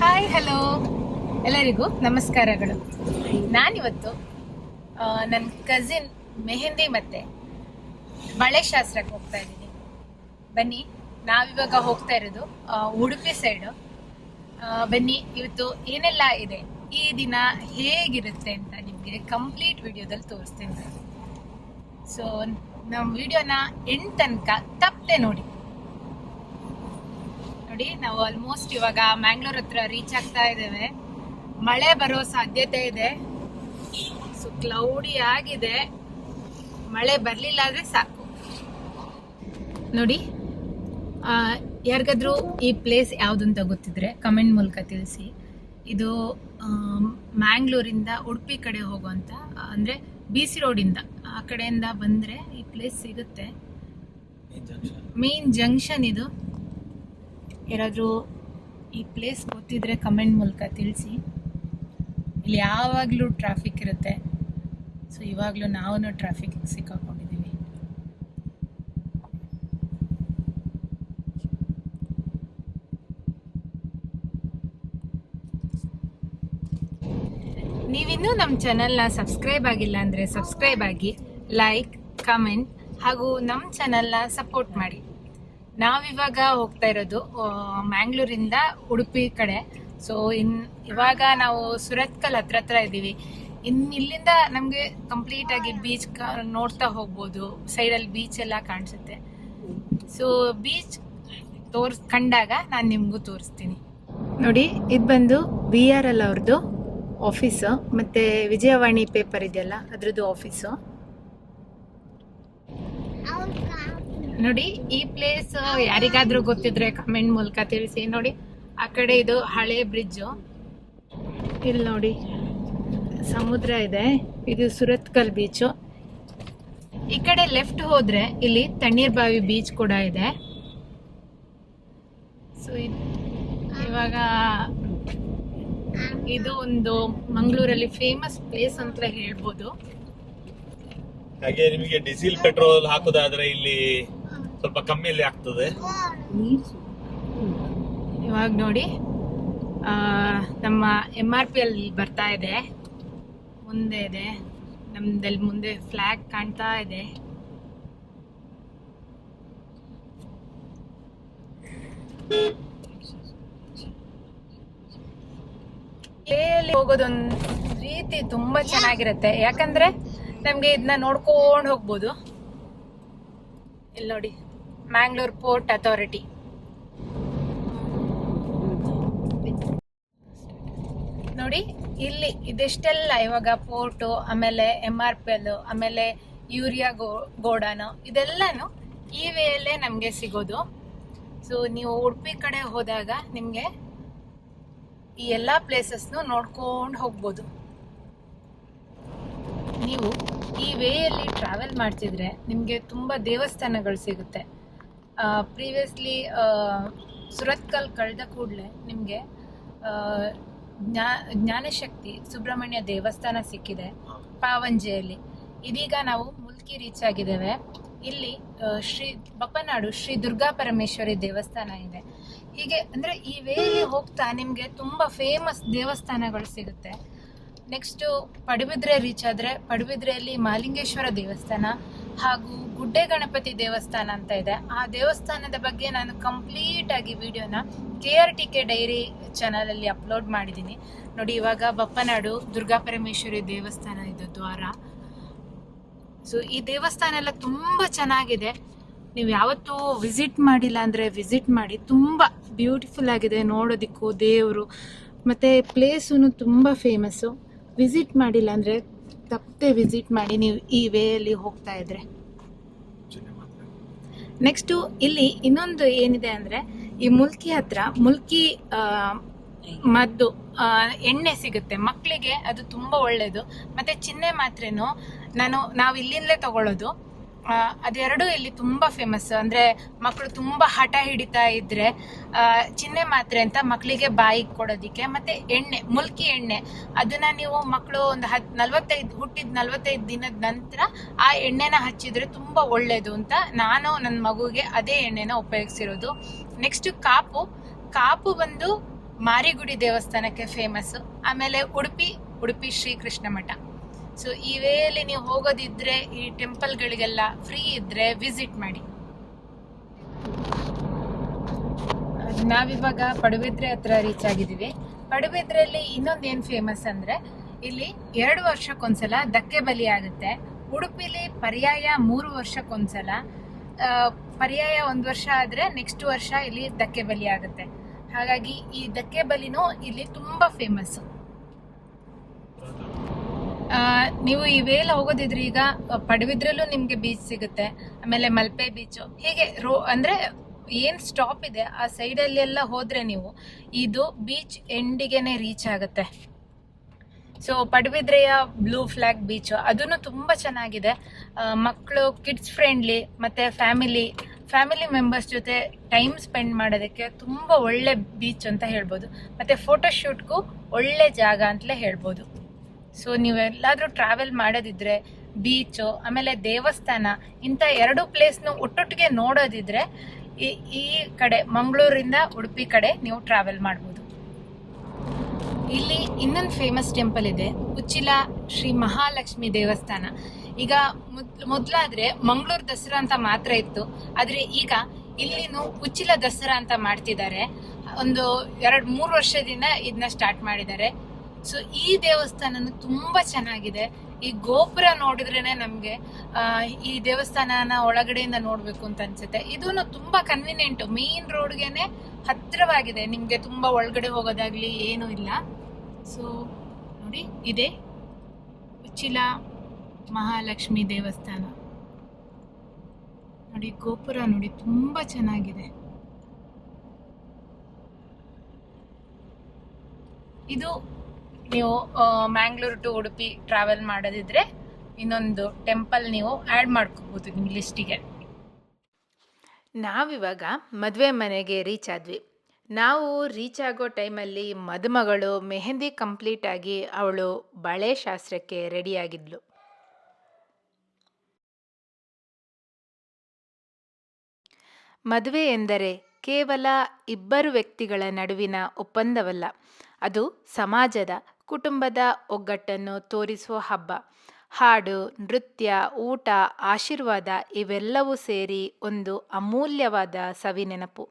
Hi hello ಎಲ್ಲರಿಗೂ ನಮಸ್ಕಾರಗಳು. ನಾನಿವತ್ತು ನನ್ನ ಕಸಿನ್ ಮೆಹಂದಿ ಮತ್ತೆ ಬಳೆ ಶಾಸ್ತ್ರಕ್ಕೆ ಹೋಗ್ತಾ ಇದ್ದೀನಿ. ಬನ್ನಿ, ನಾವಿವಾಗ ಹೋಗ್ತಾ ಇರೋದು ಉಡುಪಿ ಸೈಡು ಬನ್ನಿ, ಇವತ್ತು ಏನೆಲ್ಲ ಇದೆ? ಈ ದಿನ ಹೇಗಿರುತ್ತೆ ಅಂತ ನಿಮಗೆ ಕಂಪ್ಲೀಟ್ ವಿಡಿಯೋದಲ್ಲಿ ತೋರಿಸ್ತೀನಿ. ಸೊ ನಮ್ಮ ವಿಡಿಯೋನ ಎಂಡ್ ತನಕ ತಪ್ಪದೆ ನೋಡಿ. ನೋಡಿ, ನಾವು ಆಲ್ಮೋಸ್ಟ್ ಇವಾಗ ಮ್ಯಾಂಗ್ಳೂರ್ ಹತ್ರ ರೀಚ್ ಆಗ್ತಾ ಇದ್ದೇವೆ. ಮಳೆ ಬರೋ ಸಾಧ್ಯತೆ ಇದೆ. ಸೊ ಕ್ಲೌಡಿ ಆಗಿದೆ. ಮಳೆ ಬರಲಿಲ್ಲ ಆದರೆ ಸಾಕು. ನೋಡಿ ಆ, ಯಾರಿಗಾದ್ರೂ ಈ ಪ್ಲೇಸ್ ಯಾವುದು ಅಂತ ಗೊತ್ತಿದ್ರೆ ಕಮೆಂಟ್ ಮೂಲಕ ತಿಳಿಸಿ. ಇದು ಮ್ಯಾಂಗ್ಳೂರಿಂದ ಉಡುಪಿ ಕಡೆ ಹೋಗುವಂಥ ಅಂದರೆ ಬಿ ಸಿ ರೋಡಿಂದ ಆ ಕಡೆಯಿಂದ ಬಂದರೆ ಈ ಪ್ಲೇಸ್ ಸಿಗುತ್ತೆ. ಮೇನ್ ಜಂಕ್ಷನ್ ಇದು. ಯಾರಾದರೂ ಈ ಪ್ಲೇಸ್ ಗೊತ್ತಿದ್ರೆ ಕಮೆಂಟ್ ಮೂಲಕ ತಿಳಿಸಿ. ಇಲ್ಲಿ ಯಾವಾಗಲೂ ಟ್ರಾಫಿಕ್ ಇರುತ್ತೆ. ಸೊ ಇವಾಗಲೂ ನಾವು ಟ್ರಾಫಿಕ್ ಸಿಕ್ಕಾಕೊಂಡಿದ್ದೀವಿ. ನೀವಿನ್ನೂ ನಮ್ಮ ಚಾನಲ್ನ ಸಬ್ಸ್ಕ್ರೈಬ್ ಆಗಿಲ್ಲ ಅಂದರೆ ಸಬ್ಸ್ಕ್ರೈಬ್ ಆಗಿ ಲೈಕ್ ಕಮೆಂಟ್ ಹಾಗೂ ನಮ್ಮ ಚಾನಲ್ನ ಸಪೋರ್ಟ್ ಮಾಡಿ. ನಾವಿವಾಗ ಹೋಗ್ತಾ ಇರೋದು ಮ್ಯಾಂಗ್ಳೂರಿಂದ ಉಡುಪಿ ಕಡೆ. ಸೊ ಇನ್, ಇವಾಗ ನಾವು ಸುರತ್ಕಲ್ ಹತ್ರ ಹತ್ರ ಇದ್ದೀವಿ. ಇನ್ ಇಲ್ಲಿಂದ ನಮಗೆ ಕಂಪ್ಲೀಟ್ ಆಗಿ ಬೀಚ್ ನೋಡ್ತಾ ಹೋಗ್ಬೋದು. ಸೈಡಲ್ಲಿ ಬೀಚ್ ಎಲ್ಲ ಕಾಣಿಸುತ್ತೆ. ಸೊ ಬೀಚ್ ತೋರ್ಸ್ ಕಂಡಾಗ ನಾನು ನಿಮಗೂ ತೋರಿಸ್ತೀನಿ. ನೋಡಿ ಇದು ಬಂದು ಬಿ ಆರ್ ಎಲ್ ಅವ್ರದ್ದು ಆಫೀಸು ಮತ್ತು ವಿಜಯವಾಣಿ ಪೇಪರ್ ಇದೆಯಲ್ಲ ಅದ್ರದ್ದು ಆಫೀಸು ನೋಡಿ ಈ ಪ್ಲೇಸ್ ಯಾರಿಗಾದ್ರೂ ಗೊತ್ತಿದ್ರೆ ಕಮೆಂಟ್ ಮೂಲಕ ತಿಳಿಸಿ. ನೋಡಿ ಆ ಕಡೆ ಇದು ಹಳೆ ಬ್ರಿಡ್ಜ್ ಇಲ್ಲಿ ನೋಡಿ. ಸಮುದ್ರ ಇದೆ. ಇದು ಸುರತ್ಕಲ್ ಬೀಚು ಈ ಕಡೆ ಲೆಫ್ಟ್ ಹೋದ್ರೆ ಇಲ್ಲಿ ತಣ್ಣೀರ್ ಬಾವಿ ಬೀಚ್ ಕೂಡ ಇದೆ. ಸೊ ಇವಾಗ ಇದು ಒಂದು ಮಂಗಳೂರಲ್ಲಿ ಫೇಮಸ್ ಪ್ಲೇಸ್ ಅಂತ ಹೇಳ್ಬೋದು. ಹಾಗೆ ನಿಮಗೆ ಡೀಸೆಲ್ ಪೆಟ್ರೋಲ್ ಹಾಕೋದಾದ್ರೆ ಇಲ್ಲಿ ಸ್ವಲ್ಪ ಕಮ್ಮಿಯಲ್ಲಿ ಆಗ್ತದೆ. ಇವಾಗ ನೋಡಿ ನಮ್ಮ ಎಂ ಆರ್ ಪಿ ಅಲ್ಲಿ ಬರ್ತಾ ಇದೆ. ಮುಂದೆ ಇದೆ. ನಮ್ದಲ್ಲಿ ಮುಂದೆ ಫ್ಲಾಗ್ ಕಾಣ್ತಾ ಇದೆ. ಹೋಗೋದೊಂದು ರೀತಿ ತುಂಬಾ ಚೆನ್ನಾಗಿರುತ್ತೆ. ಯಾಕಂದ್ರೆ ನಮ್ಗೆ ಇದನ್ನ ನೋಡ್ಕೊಂಡು ಹೋಗ್ಬೋದು. ಇಲ್ಲಿ ನೋಡಿ ಮ್ಯಾಂಗ್ಳೂರ್ ಪೋರ್ಟ್ ಅಥಾರಿಟಿ ನೋಡಿ, ಇಲ್ಲಿ ಇದೆಷ್ಟೆಲ್ಲ ಇವಾಗ ಪೋರ್ಟು ಆಮೇಲೆ ಎಂ ಆರ್ ಪಿ ಎಲ್ ಆಮೇಲೆ ಯೂರಿಯಾ ಗೋ, ಗೋಡಾನು, ಇದೆಲ್ಲಾನು ಈ ವೇಯಲ್ಲೇ ನಮಗೆ ಸಿಗೋದು. ಸೊ ನೀವು ಉಡುಪಿ ಕಡೆ ಹೋದಾಗ ನಿಮಗೆ ಈ ಎಲ್ಲ ಪ್ಲೇಸಸ್ನು ನೋಡ್ಕೊಂಡು ಹೋಗ್ಬೋದು. ನೀವು ಈ ವೇಯಲ್ಲಿ ಟ್ರಾವೆಲ್ ಮಾಡ್ತಿದ್ರೆ ನಿಮಗೆ ತುಂಬ ದೇವಸ್ಥಾನಗಳು ಸಿಗುತ್ತೆ. ಪ್ರೀವಿಯಸ್ಲಿ ಸುರತ್ಕಲ್ ಕಳೆದ ಕೂಡಲೇ ನಿಮಗೆ ಜ್ಞಾ, ಜ್ಞಾನಶಕ್ತಿ ಸುಬ್ರಹ್ಮಣ್ಯ ದೇವಸ್ಥಾನ ಸಿಕ್ಕಿದೆ ಪಾವಂಜೆಯಲ್ಲಿ. ಇದೀಗ ನಾವು ಮುಲ್ಕಿ ರೀಚ್ ಆಗಿದ್ದೇವೆ. ಇಲ್ಲಿ ಶ್ರೀ, ಬಪ್ಪನಾಡು ಶ್ರೀ ದುರ್ಗಾ ಪರಮೇಶ್ವರಿ ದೇವಸ್ಥಾನ ಇದೆ. ಹೀಗೆ, ಅಂದ್ರೆ ಈ ವೇಲಿ ಹೋಗ್ತಾ ನಿಮ್ಗೆ ತುಂಬಾ ಫೇಮಸ್ ದೇವಸ್ಥಾನಗಳು ಸಿಗುತ್ತೆ. ನೆಕ್ಸ್ಟ್ ಪಡುಬಿದ್ರೆ ರೀಚ್ ಆದ್ರೆ ಪಡುಬಿದ್ರೆಯಲ್ಲಿ ಮಾಲಿಂಗೇಶ್ವರ ದೇವಸ್ಥಾನ ಹಾಗೂ ಗುಡ್ಡೆ ಗಣಪತಿ ದೇವಸ್ಥಾನ ಅಂತ ಇದೆ. ಆ ದೇವಸ್ಥಾನದ ಬಗ್ಗೆ ನಾನು ಕಂಪ್ಲೀಟ್ ಆಗಿ ವಿಡಿಯೋನ K R T K dairy channel ಅಲ್ಲಿ ಅಪ್ಲೋಡ್ ಮಾಡಿದ್ದೀನಿ. ನೋಡಿ, ಇವಾಗ ಬಪ್ಪನಾಡು ದುರ್ಗಾ ಪರಮೇಶ್ವರಿ ದೇವಸ್ಥಾನ ಇದು ದ್ವಾರ. ಸೊ ಈ ದೇವಸ್ಥಾನ ಎಲ್ಲ ತುಂಬಾ ಚೆನ್ನಾಗಿದೆ. ನೀವು ಯಾವತ್ತೂ ವಿಸಿಟ್ ಮಾಡಿಲ್ಲ ಅಂದರೆ ವಿಸಿಟ್ ಮಾಡಿ. ತುಂಬ ಬ್ಯೂಟಿಫುಲ್ ಆಗಿದೆ ನೋಡೋದಕ್ಕೂ, ದೇವರು. ಮತ್ತು ಪ್ಲೇಸೂ ತುಂಬ ಫೇಮಸ್ಸು. ವಿಸಿಟ್ ಮಾಡಿಲ್ಲ ಅಂದರೆ ತಪ್ಪದೆ ವಿಸಿಟ್ ಮಾಡಿ. ನೀವು ಈ ವೇಯಲ್ಲಿ ಹೋಗ್ತಾ ಇದ್ರೆ. ನೆಕ್ಸ್ಟು ಇಲ್ಲಿ ಇನ್ನೊಂದು ಏನಿದೆ ಅಂದರೆ, ಈ ಮುಲ್ಕಿ ಹತ್ರ, ಮುಲ್ಕಿ ಮದ್ದು ಎಣ್ಣೆ ಸಿಗುತ್ತೆ. ಮಕ್ಕಳಿಗೆ ಅದು ತುಂಬ ಒಳ್ಳೆಯದು ಮತ್ತು ಚಿನ್ನೆ ಮಾತ್ರೆನೂ, ನಾನು ನಾವು ಇಲ್ಲಿಂದಲೇ ತಗೊಳ್ಳೋದು. ಅದೆರಡು ಇಲ್ಲಿ ತುಂಬ ಫೇಮಸ್ ಅಂದ್ರೆ ಮಕ್ಕಳು ತುಂಬಾ ಹಠ ಹಿಡಿತಾ ಇದ್ರೆ ಚಿನ್ನೆ ಮಾತ್ರೆ ಅಂತ ಮಕ್ಕಳಿಗೆ ಬಾಯಿಗೆ ಕೊಡೋದಿಕ್ಕೆ, ಮತ್ತೆ ಎಣ್ಣೆ, ಮುಲ್ಕಿ ಎಣ್ಣೆ. ಅದನ್ನ ನೀವು ಮಕ್ಕಳು ಒಂದು ಹತ್, ನಲ್ವತ್ತೈದು, ಹುಟ್ಟಿದ ನಲ್ವತ್ತೈದು ದಿನದ ನಂತರ ಆ ಎಣ್ಣೆನ ಹಚ್ಚಿದ್ರೆ ತುಂಬಾ ಒಳ್ಳೇದು ಅಂತ ನಾನು ನನ್ನ ಮಗುಗೆ ಅದೇ ಎಣ್ಣೆನ ಉಪಯೋಗಿಸಿರೋದು. ನೆಕ್ಸ್ಟ್ ಕಾಪು. ಕಾಪು ಬಂದು ಮಾರಿಗುಡಿ ದೇವಸ್ಥಾನಕ್ಕೆ ಫೇಮಸ್ ಆಮೇಲೆ ಉಡುಪಿ ಉಡುಪಿ ಶ್ರೀಕೃಷ್ಣ ಮಠ. ಸೊ ಈ ವೇಯಲ್ಲಿ ನೀವು ಹೋಗೋದಿದ್ರೆ ಈ ಟೆಂಪಲ್ಗಳಿಗೆಲ್ಲ ಫ್ರೀ ಇದ್ರೆ ವಿಸಿಟ್ ಮಾಡಿ. ನಾವಿವಾಗ ಪಡುಬಿದ್ರೆ ಹತ್ರ ರೀಚ್ ಆಗಿದ್ದೀವಿ. ಪಡುಬಿದ್ರೆಯಲ್ಲಿ ಇನ್ನೊಂದು ಏನು ಫೇಮಸ್ ಅಂದ್ರೆ, ಇಲ್ಲಿ ಎರಡು ವರ್ಷಕ್ಕೊಂದ್ಸಲ ದಕ್ಕೆ ಬಲಿ ಆಗುತ್ತೆ. ಉಡುಪಿಲಿ ಪರ್ಯಾಯ ಮೂರು ವರ್ಷಕ್ಕೊಂದ್ಸಲ ಪರ್ಯಾಯ ಒಂದು ವರ್ಷ ಆದ್ರೆ ನೆಕ್ಸ್ಟ್ ವರ್ಷ ಇಲ್ಲಿ ದಕ್ಕೆ ಬಲಿ ಆಗುತ್ತೆ. ಹಾಗಾಗಿ ಈ ದಕ್ಕೆ ಬಲಿನೂ ಇಲ್ಲಿ ತುಂಬಾ ಫೇಮಸ್ ನೀವು ಈ ವೇಲ್ ಹೋಗೋದಿದ್ರೆ ಈಗ ಪಡುವಿದ್ರಲ್ಲೂ ನಿಮಗೆ ಬೀಚ್ ಸಿಗುತ್ತೆ, ಆಮೇಲೆ ಮಲ್ಪೆ ಬೀಚು ಹೀಗೆ ರೋ, ಅಂದ್ರೆ ಏನ್ ಸ್ಟಾಪ್ ಇದೆ, ಆ ಸೈಡಲ್ಲೆಲ್ಲ ಹೋದ್ರೆ ನೀವು ಇದು ಬೀಚ್ ಎಂಡಿಗೆನೆ ರೀಚ್ ಆಗುತ್ತೆ. ಸೊ ಪಡುಬಿದ್ರೆಯ ಬ್ಲೂ ಫ್ಲಾಗ್ ಬೀಚ್ ಅದನ್ನು ತುಂಬಾ ಚೆನ್ನಾಗಿದೆ. ಮಕ್ಕಳು ಕಿಡ್ಸ್ ಫ್ರೆಂಡ್ಲಿ ಮತ್ತೆ ಫ್ಯಾಮಿಲಿ ಫ್ಯಾಮಿಲಿ ಮೆಂಬರ್ಸ್ ಜೊತೆ ಟೈಮ್ ಸ್ಪೆಂಡ್ ಮಾಡೋದಕ್ಕೆ ತುಂಬಾ ಒಳ್ಳೆ ಬೀಚ್ ಅಂತ ಹೇಳ್ಬೋದು. ಮತ್ತೆ ಫೋಟೋಶೂಟ್ಗೂ ಒಳ್ಳೆ ಜಾಗ ಅಂತಲೇ ಹೇಳ್ಬೋದು. ಸೊ ನೀವೆಲ್ಲಾದ್ರೂ ಟ್ರಾವೆಲ್ ಮಾಡೋದಿದ್ರೆ ಬೀಚು ಆಮೇಲೆ ದೇವಸ್ಥಾನ, ಇಂಥ ಎರಡು ಪ್ಲೇಸ್ನ ಒಟ್ಟೊಟ್ಟಿಗೆ ನೋಡೋದಿದ್ರೆ, ಈ ಕಡೆ ಮಂಗಳೂರಿಂದ ಉಡುಪಿ ಕಡೆ ನೀವು ಟ್ರಾವೆಲ್ ಮಾಡ್ಬೋದು. ಇಲ್ಲಿ ಇನ್ನೊಂದು ಫೇಮಸ್ ಟೆಂಪಲ್ ಇದೆ ಉಚ್ಚಿಲ ಶ್ರೀ ಮಹಾಲಕ್ಷ್ಮಿ ದೇವಸ್ಥಾನ. ಈಗ ಮೊದ್- ಮೊದ್ಲಾದ್ರೆ ಮಂಗಳೂರು ದಸರಾ ಅಂತ ಮಾತ್ರ ಇತ್ತು, ಆದ್ರೆ ಈಗ ಇಲ್ಲಿನೂ ಉಚ್ಚಿಲ ದಸರಾ ಅಂತ ಮಾಡ್ತಿದ್ದಾರೆ. ಒಂದು ಎರಡು, ಮೂರು ವರ್ಷದಿಂದ ಇದನ್ನ ಸ್ಟಾರ್ಟ್ ಮಾಡಿದ್ದಾರೆ. ಸೊ ಈ ದೇವಸ್ಥಾನನು ತುಂಬಾ ಚೆನ್ನಾಗಿದೆ. ಈ ಗೋಪುರ ನೋಡಿದ್ರೇನೆ ನಮ್ಗೆ ಈ ದೇವಸ್ಥಾನನ ಒಳಗಡೆಯಿಂದ ನೋಡ್ಬೇಕು ಅಂತ ಅನ್ಸುತ್ತೆ. ಇದು ತುಂಬಾ ಕನ್ವಿನಿಯೆಂಟ್ ಮೇನ್ ರೋಡ್ಗೆನೆ ಹತ್ತಿರವಾಗಿದೆ. ನಿಮ್ಗೆ ತುಂಬಾ ಒಳಗಡೆ ಹೋಗೋದಾಗ್ಲಿ ಏನೂ ಇಲ್ಲ. ಸೊ ನೋಡಿ, ಇದೆ. ಉಚ್ಚಿಲ ಮಹಾಲಕ್ಷ್ಮಿ ದೇವಸ್ಥಾನ. ನೋಡಿ, ಗೋಪುರ ನೋಡಿ, ತುಂಬಾ ಚೆನ್ನಾಗಿದೆ. ಇದು ನೀವು ಮ್ಯಾಂಗ್ಳೂರ್ ಟು ಉಡುಪಿ ಟ್ರಾವೆಲ್ ಮಾಡೋದಿದ್ರೆ ಇನ್ನೊಂದು ಟೆಂಪಲ್ ನೀವು ಆ್ಯಡ್ ಮಾಡ್ಕೋಬೋದು ನಿಮ್ಮ ಲಿಸ್ಟಿಗೆ ನಾವಿವಾಗ ಮದುವೆ ಮನೆಗೆ ರೀಚ್ ಆದ್ವಿ. ನಾವು ರೀಚ್ ಆಗೋ ಟೈಮಲ್ಲಿ ಮದುಮಗಳು ಮೆಹಂದಿ ಕಂಪ್ಲೀಟ್ ಆಗಿ ಅವಳು ಬಳೆ ಶಾಸ್ತ್ರಕ್ಕೆ ರೆಡಿಯಾಗಿದ್ಲು ಮದುವೆ ಎಂದರೆ ಕೇವಲ ಇಬ್ಬರು ವ್ಯಕ್ತಿಗಳ ನಡುವಿನ ಒಪ್ಪಂದವಲ್ಲ, ಅದು ಸಮಾಜದ ಕುಟುಂಬದ ಒಗ್ಗಟ್ಟನ್ನು ತೋರಿಸುವ ಹಬ್ಬ. ಹಾಡು, ನೃತ್ಯ, ಊಟ, ಆಶೀರ್ವಾದ ಇವೆಲ್ಲವೂ ಸೇರಿ ಒಂದು ಅಮೂಲ್ಯವಾದ ಸವಿನೆನಪು.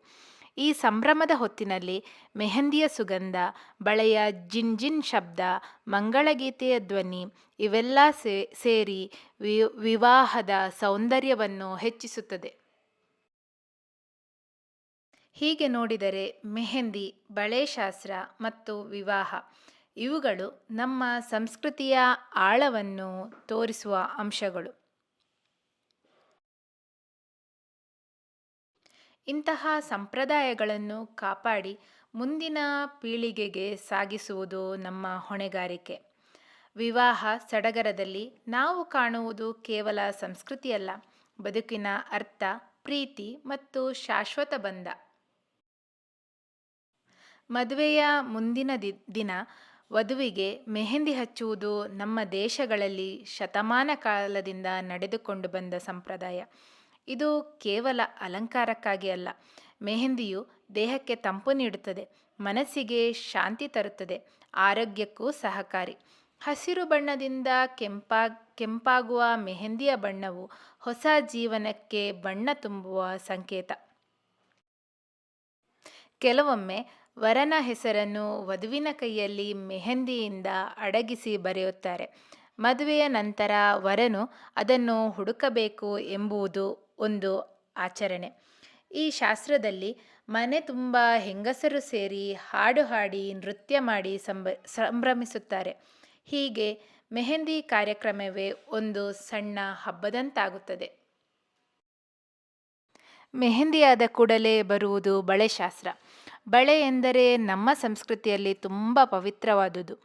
ಈ ಸಂಭ್ರಮದ ಹೊತ್ತಿನಲ್ಲಿ ಮೆಹಂದಿಯ ಸುಗಂಧ, ಬಳೆಯ ಜಿಂಜಿನ್ ಜಿನ್ ಶಬ್ದ, ಮಂಗಳಗೀತೆಯ ಧ್ವನಿ ಇವೆಲ್ಲ ಸೇರಿ ವಿವಾಹದ ಸೌಂದರ್ಯವನ್ನು ಹೆಚ್ಚಿಸುತ್ತದೆ. ಹೀಗೆ ನೋಡಿದರೆ ಮೆಹಂದಿ ಬಳೆಶಾಸ್ತ್ರ ಮತ್ತು ವಿವಾಹ. ಇವುಗಳು ನಮ್ಮ ಸಂಸ್ಕೃತಿಯ ಆಳವನ್ನು ತೋರಿಸುವ ಅಂಶಗಳು. ಇಂತಹ ಸಂಪ್ರದಾಯಗಳನ್ನು ಕಾಪಾಡಿ ಮುಂದಿನ ಪೀಳಿಗೆಗೆ ಸಾಗಿಸುವುದು ನಮ್ಮ ಹೊಣೆಗಾರಿಕೆ. ವಿವಾಹ ಸಡಗರದಲ್ಲಿ ನಾವು ಕಾಣುವುದು ಕೇವಲ ಸಂಸ್ಕೃತಿಯಲ್ಲ, ಬದುಕಿನ ಅರ್ಥ, ಪ್ರೀತಿ ಮತ್ತು ಶಾಶ್ವತ ಬಂಧ. ಮದುವೆಯ ಮುಂದಿನ ದಿನ ವಧುವಿಗೆ ಮೆಹಂದಿ ಹಚ್ಚುವುದು ನಮ್ಮ ದೇಶಗಳಲ್ಲಿ ಶತಮಾನ ಕಾಲದಿಂದ ನಡೆದುಕೊಂಡು ಬಂದ ಸಂಪ್ರದಾಯ. ಇದು ಕೇವಲ ಅಲಂಕಾರಕ್ಕಾಗಿ ಅಲ್ಲ, ಮೆಹಂದಿಯು ದೇಹಕ್ಕೆ ತಂಪು ನೀಡುತ್ತದೆ, ಮನಸ್ಸಿಗೆ ಶಾಂತಿ ತರುತ್ತದೆ, ಆರೋಗ್ಯಕ್ಕೂ ಸಹಕಾರಿ. ಹಸಿರು ಬಣ್ಣದಿಂದ ಕೆಂಪಾ, ಕೆಂಪಾಗುವ ಮೆಹಂದಿಯ ಬಣ್ಣವು ಹೊಸ ಜೀವನಕ್ಕೆ ಬಣ್ಣ ತುಂಬುವ ಸಂಕೇತ. ಕೆಲವೊಮ್ಮೆ ವರನ ಹೆಸರನ್ನು ವಧುವಿನ ಕೈಯಲ್ಲಿ ಮೆಹಂದಿಯಿಂದ ಅಡಗಿಸಿ ಬರೆಯುತ್ತಾರೆ. ಮದುವೆಯ ನಂತರ ವರನು ಅದನ್ನು ಹುಡುಕಬೇಕು ಎಂಬುದು ಒಂದು ಆಚರಣೆ. ಈ ಶಾಸ್ತ್ರದಲ್ಲಿ ಮನೆ ತುಂಬ ಹೆಂಗಸರು ಸೇರಿ ಹಾಡು ಹಾಡಿ ನೃತ್ಯ ಮಾಡಿ ಸಂಭ ಸಂಭ್ರಮಿಸುತ್ತಾರೆ. ಹೀಗೆ ಮೆಹಂದಿ ಕಾರ್ಯಕ್ರಮವೇ ಒಂದು ಸಣ್ಣ ಹಬ್ಬದಂತಾಗುತ್ತದೆ. ಮೆಹಂದಿಯಾದ ಕೂಡಲೇ ಬರುವುದು ಬಳೆ ಶಾಸ್ತ್ರ. ಬಳೆ ಎಂದರೆ ನಮ್ಮ ಸಂಸ್ಕೃತಿಯಲ್ಲಿ ತುಂಬ ಪವಿತ್ರವಾದುದು.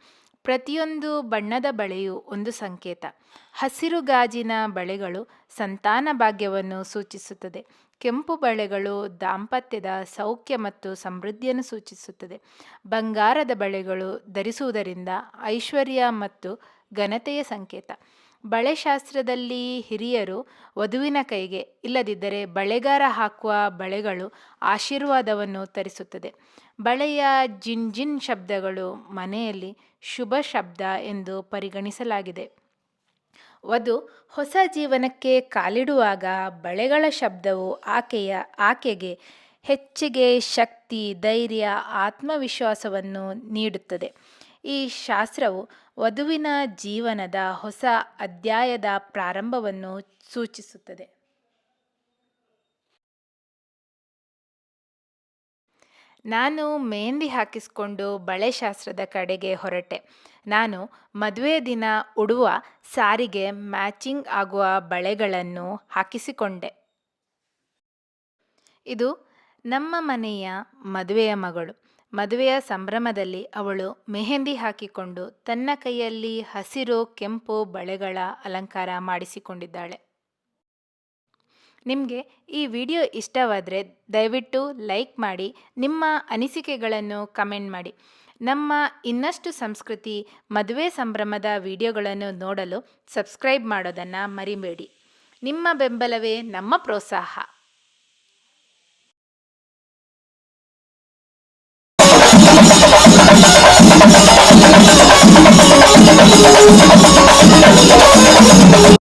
ಪ್ರತಿಯೊಂದು ಬಣ್ಣದ ಬಳೆಯು ಒಂದು ಸಂಕೇತ. ಹಸಿರು ಗಾಜಿನ ಬಳೆಗಳು ಸಂತಾನ ಭಾಗ್ಯವನ್ನು ಸೂಚಿಸುತ್ತದೆ. ಕೆಂಪು ಬಳೆಗಳು ದಾಂಪತ್ಯದ ಸೌಖ್ಯ ಮತ್ತು ಸಮೃದ್ಧಿಯನ್ನು ಸೂಚಿಸುತ್ತದೆ. ಬಂಗಾರದ ಬಳೆಗಳು ಧರಿಸುವುದರಿಂದ ಐಶ್ವರ್ಯ ಮತ್ತು ಘನತೆಯ ಸಂಕೇತ. ಬಳೆಶಾಸ್ತ್ರದಲ್ಲಿ ಹಿರಿಯರು ವಧುವಿನ ಕೈಗೆ ಇಲ್ಲದಿದ್ದರೆ ಬಳೆಗಾರ ಹಾಕುವ ಬಳೆಗಳು ಆಶೀರ್ವಾದವನ್ನು ತರಿಸುತ್ತದೆ. ಬಳೆಯ ಜಿನ್ ಜಿನ್ ಶಬ್ದಗಳು ಮನೆಯಲ್ಲಿ ಶುಭ ಶಬ್ದ ಎಂದು ಪರಿಗಣಿಸಲಾಗಿದೆ. ವಧು ಹೊಸ ಜೀವನಕ್ಕೆ ಕಾಲಿಡುವಾಗ ಬಳೆಗಳ ಶಬ್ದವು ಆಕೆಯ, ಆಕೆಗೆ ಹೆಚ್ಚಿಗೆ ಶಕ್ತಿ, ಧೈರ್ಯ, ಆತ್ಮವಿಶ್ವಾಸವನ್ನು ನೀಡುತ್ತದೆ. ಈ ಶಾಸ್ತ್ರವು ವಧುವಿನ ಜೀವನದ ಹೊಸ ಅಧ್ಯಾಯದ ಪ್ರಾರಂಭವನ್ನು ಸೂಚಿಸುತ್ತದೆ. ನಾನು ಮೆಹಂದಿ ಹಾಕಿಸಿಕೊಂಡು ಬಳೆಶಾಸ್ತ್ರದ ಕಡೆಗೆ ಹೊರಟೆ. ನಾನು ಮದುವೆ ದಿನ ಉಡುವ ಸಾರಿಗೆ ಮ್ಯಾಚಿಂಗ್ ಆಗುವ ಬಳೆಗಳನ್ನು ಹಾಕಿಸಿಕೊಂಡೆ. ಇದು ನಮ್ಮ ಮನೆಯ ಮದುವೆಯ ಮಗಳು. ಮದುವೆಯ ಸಂಭ್ರಮದಲ್ಲಿ ಅವಳು ಮೆಹೆಂದಿ ಹಾಕಿಕೊಂಡು ತನ್ನ ಕೈಯಲ್ಲಿ ಹಸಿರು, ಕೆಂಪು ಬಳೆಗಳ ಅಲಂಕಾರ ಮಾಡಿಸಿಕೊಂಡಿದ್ದಾಳೆ. ನಿಮಗೆ ಈ ವಿಡಿಯೋ ಇಷ್ಟವಾದರೆ ದಯವಿಟ್ಟು ಲೈಕ್ ಮಾಡಿ, ನಿಮ್ಮ ಅನಿಸಿಕೆಗಳನ್ನು ಕಮೆಂಟ್ ಮಾಡಿ. ನಮ್ಮ ಇನ್ನಷ್ಟು ಸಂಸ್ಕೃತಿ, ಮದುವೆ ಸಂಭ್ರಮದ ವಿಡಿಯೋಗಳನ್ನು ನೋಡಲು ಸಬ್ಸ್ಕ್ರೈಬ್ ಮಾಡೋದನ್ನು ಮರಿಬೇಡಿ. ನಿಮ್ಮ ಬೆಂಬಲವೇ ನಮ್ಮ ಪ್ರೋತ್ಸಾಹ. I'm sorry.